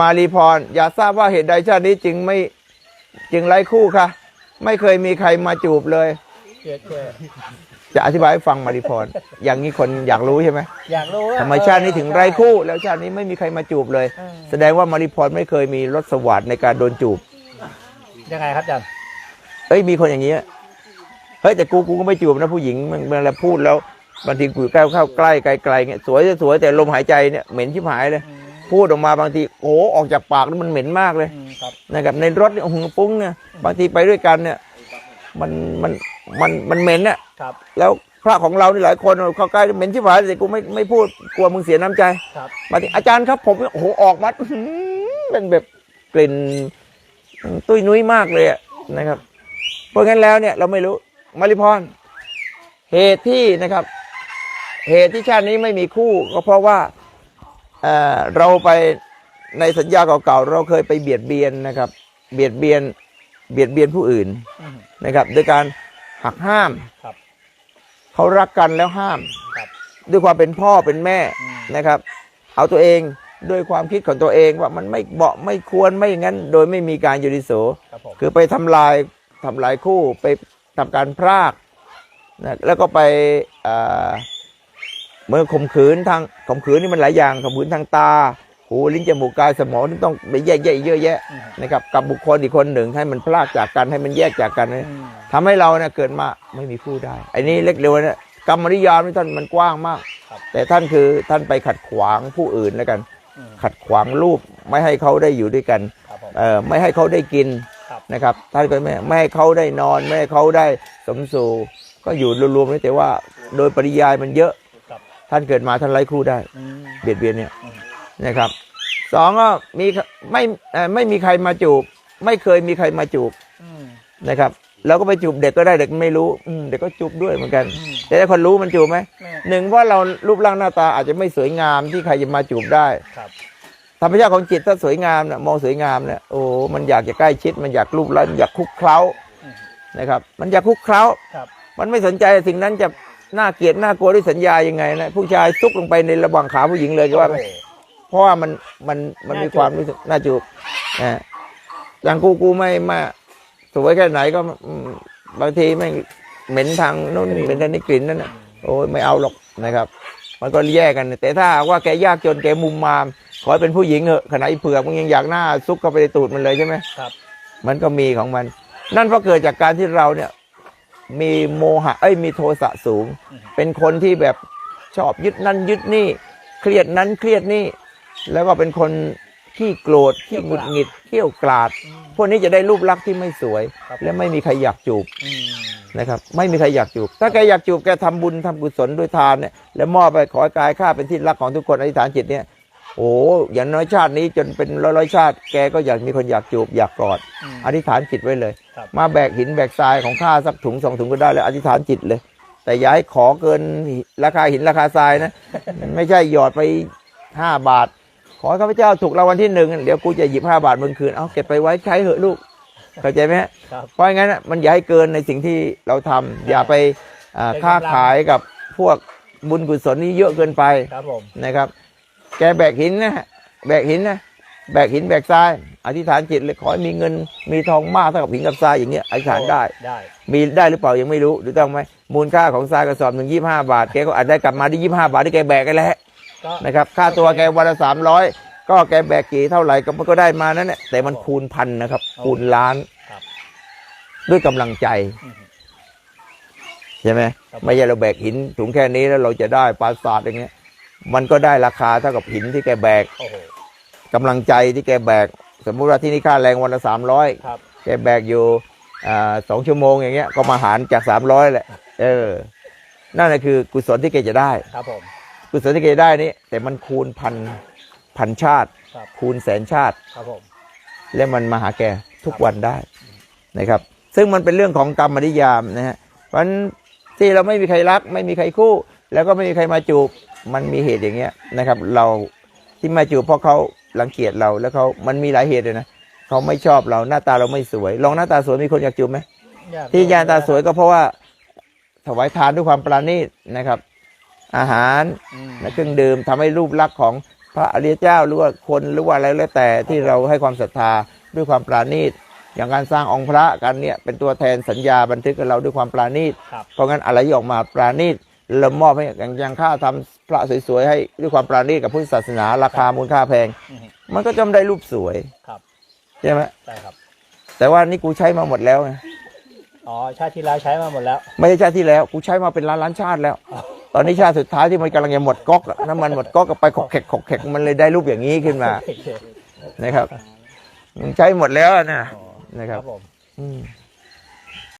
มารีพร อยากทราบว่าเหตุใดชาตินี้จึงไม่จึงไร้คู่คะไม่เคยมีใครมาจูบเลยเกิดเกิดจะอธิบายให้ฟังมารีพร อย่างนี้คนอยากรู้ใช่ไหมอยากรู้ว่าทำไมชาตินี้ถึงไร้คู่ แล้วชาตินี้ไม่มีใครมาจูบเลยเออแสดงว่ามารีพรไม่เคยมีรสสวัสดในการโดนจูบ ยังไงครับอาจารย์เอ้ยมีคนอย่างนี้อะเฮ้ยแต่กูกูก็ไม่จูบนะผู้หญิงมันเวลาพูดแล้วบางทีกูใกล้เข้าใกล้ไกลไกลเงี้ยสวยจะสวยแต่ลมหายใจเนี่ยเหม็นชิบหายเลยอืม พูดออกมาบางทีโอ้โหออกจากปากนี่มันเหม็นมากเลยอืมครับนะครับในรถเนี่ยโอ้โหปุ้งเนี่ยบางทีไปด้วยกันเนี่ย มันมันมันมันเหม็นเนี่ยครับแล้วพระของเรานี่หลายคนเข้าใกล้เหม็นชิบหายแต่กูไม่ไม่พูดกลัวมึงเสียน้ำใจครับบางทีอาจารย์ครับผมโอ้โหออกมาอื้อหือเป็นแบบกลิ่นตุ้ยนุ้ยมากเลยอะนะครับ เพราะงั้นแล้วเนี่ยเราไม่รู้มาริพรเหตุที่นะครับ เหตุที่ชาตินี้ไม่มีคู่ก็เพราะว่า เอ่อเราไปในสัญญาเก่าๆเราเคยไปเบียดเบียนนะครับ เบียดเบียนเบียดเบียนผู้อื่นอืมนะครับโดยการหักห้ามครับเขารักกันแล้วห้ามครับด้วยความเป็นพ่อเป็นแม่อืมนะครับ เอาตัวเองด้วยความคิดของตัวเองว่ามันไม่เหมาะไม่ควรไม่อย่างนั้น โดยไม่มีการยูริโสครับผมคือไปทำลายทำลายคู่ไปทำการพรากนะแล้วก็ไปเอ่อ เมื่อข่มขืนทางข่มขืนนี่มันหลายอย่างข่มขืนทางตาหูลิ้นจมูกกายสมองนี่ต้องไปแยกแยะเยอะแยะอืมนะครับกับบุคคลอีกคนหนึ่งให้มันพลากจากกันให้มันแยกจากกันนะอืมทำให้เราเนี่ยเกิดมาไม่มีคู่ได้ไอ้นี่เล็กเร็วเนี่ยกรรมนิยามนี่ท่านมันกว้างมากครับแต่ท่านคือท่านไปขัดขวางผู้อื่นแล้วกันอืมขัดขวางรูปไม่ให้เขาได้อยู่ด้วยกันครับผมเอ่อไม่ให้เขาได้กินครับนะครับท่านก็ไม่ไม่ให้เขาได้นอนไม่ให้เขาได้สมสู่ก็อยู่รวมๆนี่แต่ว่าโดยปริยายมันเยอะครับ ท่านเกิดมาท่านไร้คู่ได้อืมเบียดเบียนเนี่ยอืมนะครับสองก็มีไม่เอ่อไม่มีใครมาจูบ ไม่เคยมีใครมาจูบอืมนะครับแล้วก็ไปจูบเด็กก็ได้เด็กไม่รู้อืมเด็กก็จูบด้วยเหมือนกันอืมแต่ถ้าคนรู้มันจูบไหมแม่หนึ่งเพราะเรารูปร่างหน้าตาอาจจะไม่สวยงามที่ใครจะมาจูบได้ครับธรรมชาติของจิตถ้าสวยงามเนี่ยมองสวยงามเนี่ยโอ้มันอยากจะใกล้ชิด มันอยากรูปแล้วมันอยากคุกเคล้าอืมนะครับ มันอยากคุกเคล้าครับมันไม่สนใจสิ่งนั้นจะ น่าเกลียดน่ากลัวด้วยสัญญายังไงนะผู้ชายซุกลงไปในระหว่างขาผู้หญิงเลยก็ว่าไหมโอ้โหเพราะว่ามันมันมันน่ามีจูบความรู้สึกน่าจูบนะอย่างกูกูไม่มาสวยแค่ไหนก็อืมบางทีไม่งเหม็นทางนู้นเหม็นทางนี้กลิ่นนั่นนะโอ้ยไม่เอาหรอกนะครับ มันก็แยกกัน แต่ถ้าหากว่าแกยากจนแกมุมมาม ขอให้เป็นผู้หญิงเหอะขณะไอ้เผือกมันยังอยากหน้าซุกเข้าไปในตูดมันเลยใช่ไหมครับ มันก็มีของมัน นั่นเพราะเกิดจากการที่เราเนี่ย มีโมหะเอ้ยมีโทสะสูง เป็นคนที่แบบชอบยึดนั่นยึดนี่ เครียดนั้นเครียดนี่ แล้วก็เป็นคนขี้โกรธขี้หงุดหงิดเขี้ยวกราดอืมพวกนี้จะได้รูปลักษณ์ที่ไม่สวยครับและไม่มีใครอยากจูบอืมนะครับไม่มีใครอยากจูบ ถ้าแกอยากจูบแกทำบุญทำกุศลด้วยทานเนี่ยแล้วมอบไปขอให้กายข้าเป็นที่รักของทุกคนอธิษฐานจิตเนี่ย โอ้อย่างน้อยชาตินี้จนเป็นร้อยร้อยๆชาติ แกก็อยากมีคนอยากจูบอยากกอดอืมอธิษฐานจิตไว้เลยครับมาแบกหินแบกทรายของข้าสักถุงสองถุงก็ได้แล้วอธิษฐานจิตเลย แต่อย่าให้ขอเกินราคาหินราคาทรายนะ ไม่ใช่หยอดไปห้าบาท ขอให้ข้าพเจ้าถูกรางวัลที่หนึ่งเดี๋ยวกูจะหยิบห้าบาทมึงคืนเอาเก็บไปไว้ใช้เหอะลูกเข้าใจไหมฮะครับเพราะงั้นน่ะมันอย่าให้เกินในสิ่งที่เราทำอย่าไปอ่าเป็นกำลังค้าขายกับพวกบุญกุศลนี่เยอะเกินไปครับผมนะครับ แกแบกหินนะแบกหินนะแบกหินแบกทราย อธิษฐานจิตเลยขอให้มีเงิน มีทองมากเท่ากับหินกับทรายอย่างเงี้ยอธิษฐานได้ ได้มีได้หรือเปล่ายังไม่รู้ดูต้องไหมมูลค่าของทรายกระสอบหนึ่งยี่ห้าบาทแกก็อาจได้กลับมาที่ยี่ห้าบาทที่แกแบกกันแหละก็นะครับ ค่าตัวแกวันละสามร้อยก็แกแบกกี่เท่าไหร่ก็มันก็ได้มานั่นแหละแต่มันคูณพันนะครับ คูณล้านครับด้วยกำลังใจอืมใช่ไหมครับไม่ใช่เราแบกหินถุงแค่นี้แล้วเราจะได้ปราสาทอย่างเงี้ย มันก็ได้ราคาเท่ากับหินที่แกแบกโอ้โหกำลังใจที่แกแบก สมมุติว่าที่นี่ค่าแรงวันละสามร้อยครับ แกแบกอยู่อ่าสองชั่วโมงอย่างเงี้ยก็มาหารจากสามร้อยแหละ เออ นั่นแหละคือกุศลที่แกจะได้ ครับผม กุศลที่แกได้นี่แต่มันคูณพันพันชาติ ครับ คูณแสนชาติ ครับผม และมันมาหาแกทุกวันได้นะครับ ซึ่งมันเป็นเรื่องของกรรมนิยามนะฮะเพราะฉะนั้นที่เราไม่มีใครรัก ไม่มีใครคู่ แล้วก็ไม่มีใครมาจูบ มันมีเหตุอย่างเงี้ยนะครับ เราที่มาจูบเพราะเขารังเกียจเราแล้วเขามันมีหลายเหตุเลยนะเขาไม่ชอบเราหน้าตาเราไม่สวย ลองหน้าตาสวยมีคนอยากจูบไหมอยากที่ยานตาสวยก็เพราะว่าถวายทานด้วยความปราณีตนะครับ อาหารอืมและเครื่องดื่มทำให้รูปลักษณ์ของพระอริยเจ้าหรือว่าคนหรือว่าอะไรแล้วแต่ที่เราให้ความศรัทธาด้วยความปราณีตอย่างการสร้างองค์พระกันเนี่ยเป็นตัวแทนสัญญาบันทึกกับเราด้วยความปราณีตครับเพราะงั้นอะไรที่ออกมาปราณีตเรามอบให้อย่างอย่างค่าทำ พระสวยๆให้ด้วยความปราณีตกับพุทธศาสนา ราคามูลค่าแพงอือฮึมันก็จำได้รูปสวยครับใช่ไหมใช่ครับ แต่ว่านี่กูใช้มาหมดแล้วไงอ๋อชาติที่แล้วใช้มาหมดแล้ว ไม่ใช่ชาติที่แล้ว กูใช้มาเป็นล้านล้านชาติแล้ว ตอนนี้ชาติสุดท้ายที่มันกำลังจะหมดก๊อกอะน้ำมันหมดก๊อกก็ไปขกแขกขกแขกมันเลยได้รูปอย่างนี้ขึ้นมาโอเคนะครับมันใช้หมดแล้วนะอ๋อนะคครัรับบผมอืม